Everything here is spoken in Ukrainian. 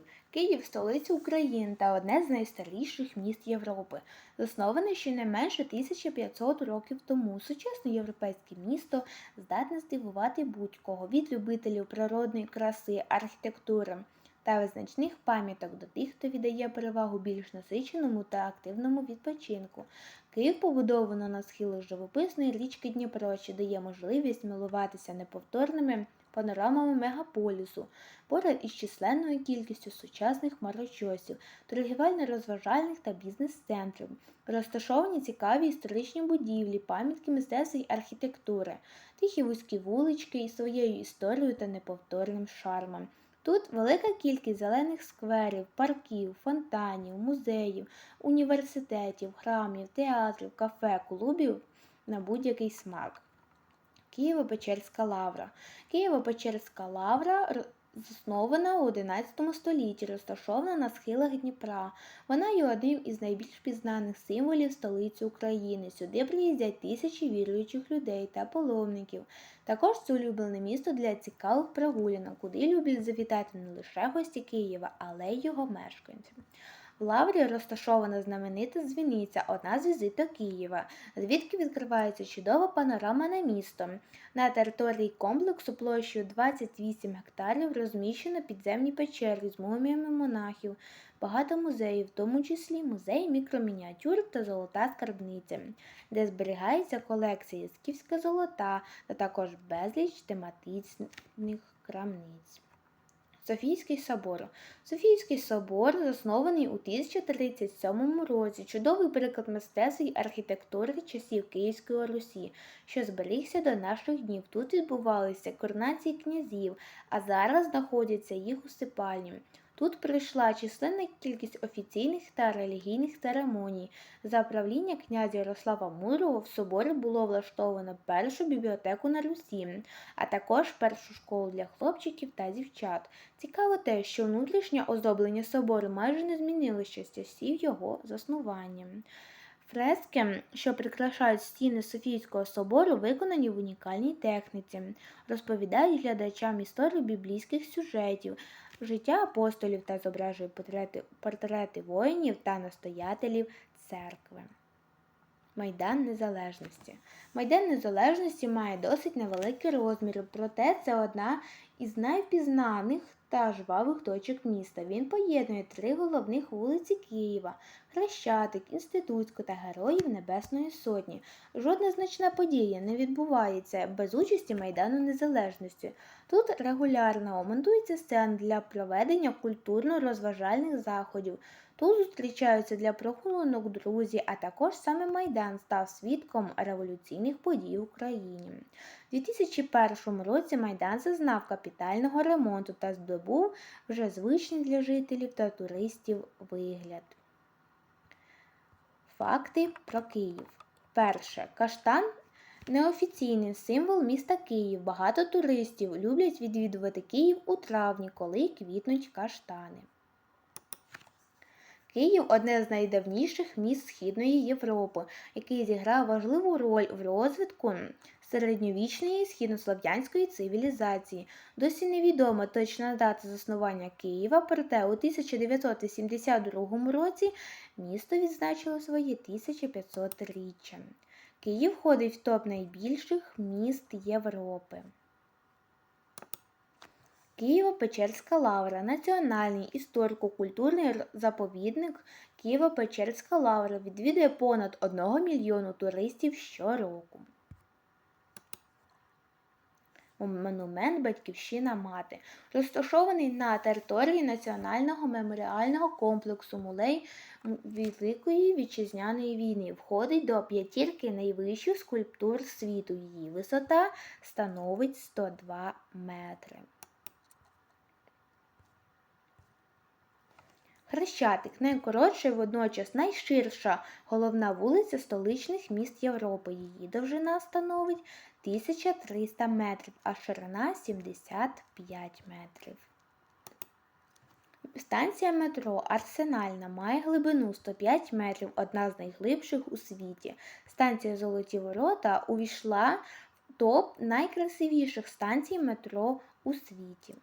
Київ. Київ столиця України та одне з найстаріших міст Європи. Засноване щонайменше 1500 років тому. Сучасне європейське місто здатне здивувати будь-кого від любителів природної краси, архітектури та визначних пам'яток до тих, хто віддає перевагу більш насиченому та активному відпочинку. Київ побудовано на схилах живописної річки Дніпро, що дає можливість милуватися неповторними панорамами мегаполісу, поряд із численною кількістю сучасних хмарочосів, торгівельно-розважальних та бізнес-центрів, розташовані цікаві історичні будівлі, пам'ятки мистецтва й архітектури, тихі вузькі вулички із своєю історією та неповторним шармом. Тут велика кількість зелених скверів, парків, фонтанів, музеїв, університетів, храмів, театрів, кафе, клубів на будь-який смак. Києво-Печерська лавра. Києво-Печерська лавра заснована у XI столітті, розташована на схилах Дніпра. Вона є одним із найбільш пізнаних символів столиці України. Сюди приїздять тисячі віруючих людей та паломників. Також це улюблене місто для цікавих прогулянок, куди люблять завітати не лише гості Києва, але й його мешканці. В Лаврі розташована знаменита дзвіниця, одна з візиток Києва, звідки відкривається чудова панорама на місто. На території комплексу площею 28 гектарів розміщено підземні печери з муміями монахів, багато музеїв, в тому числі музей мікромініатюр та золота скарбниця, де зберігається колекція скіфська золота та також безліч тематичних крамниць. Софійський собор. Софійський собор заснований у 1037 році. Чудовий приклад мистецтва й архітектури часів Київської Русі, що зберігся до наших днів. Тут відбувалися коронації князів, а зараз знаходяться їх усипальні. Тут пройшла численна кількість офіційних та релігійних церемоній. За правління князя Ярослава Мудрого в соборі було влаштовано першу бібліотеку на Русі, а також першу школу для хлопчиків та дівчат. Цікаво те, що внутрішнє оздоблення собору майже не змінилося з часів його заснування. Фрески, що прикрашають стіни Софійського собору, виконані в унікальній техніці, розповідають глядачам історію біблійських сюжетів, життя апостолів та зображує портрети, портрети воїнів та настоятелів церкви. Майдан Незалежності. Майдан Незалежності має досить невеликі розміри, проте це одна із найвпізнаних та жвавих точок міста. Він поєднує три головних вулиці Києва: Хрещатик, Інститутську та Героїв Небесної Сотні. Жодна значна подія не відбувається без участі Майдану Незалежності. Тут регулярно монтуються сцени для проведення культурно-розважальних заходів. Тут зустрічаються для прогулянок друзі, а також саме Майдан став свідком революційних подій в Україні. У 2001 році Майдан зазнав капітального ремонту та здобув вже звичний для жителів та туристів вигляд. Факти про Київ. Перше. Каштан неофіційний символ міста Київ. Багато туристів люблять відвідувати Київ у травні, коли квітнуть каштани. Київ одне з найдавніших міст Східної Європи, який зіграв важливу роль в розвитку середньовічної східнослов'янської цивілізації. Досі невідома точна дата заснування Києва, проте у 1982 році місто відзначило своє 1500-річчя. Київ входить в топ найбільших міст Європи. Києво-Печерська лавра національний історико-культурний заповідник Києво-Печерська лавра відвідує понад 1 мільйону туристів щороку. Монумент Батьківщина Мати розташований на території Національного меморіального комплексу Музей Великої Вітчизняної війни. Входить до п'ятірки найвищих скульптур світу. Її висота становить 102 метри. Хрещатик найкоротша і водночас найширша головна вулиця столичних міст Європи. Її довжина становить 1300 метрів, а ширина 75 метрів. Станція метро Арсенальна має глибину 105 метрів, одна з найглибших у світі. Станція Золоті Ворота увійшла в топ найкрасивіших станцій метро у світі.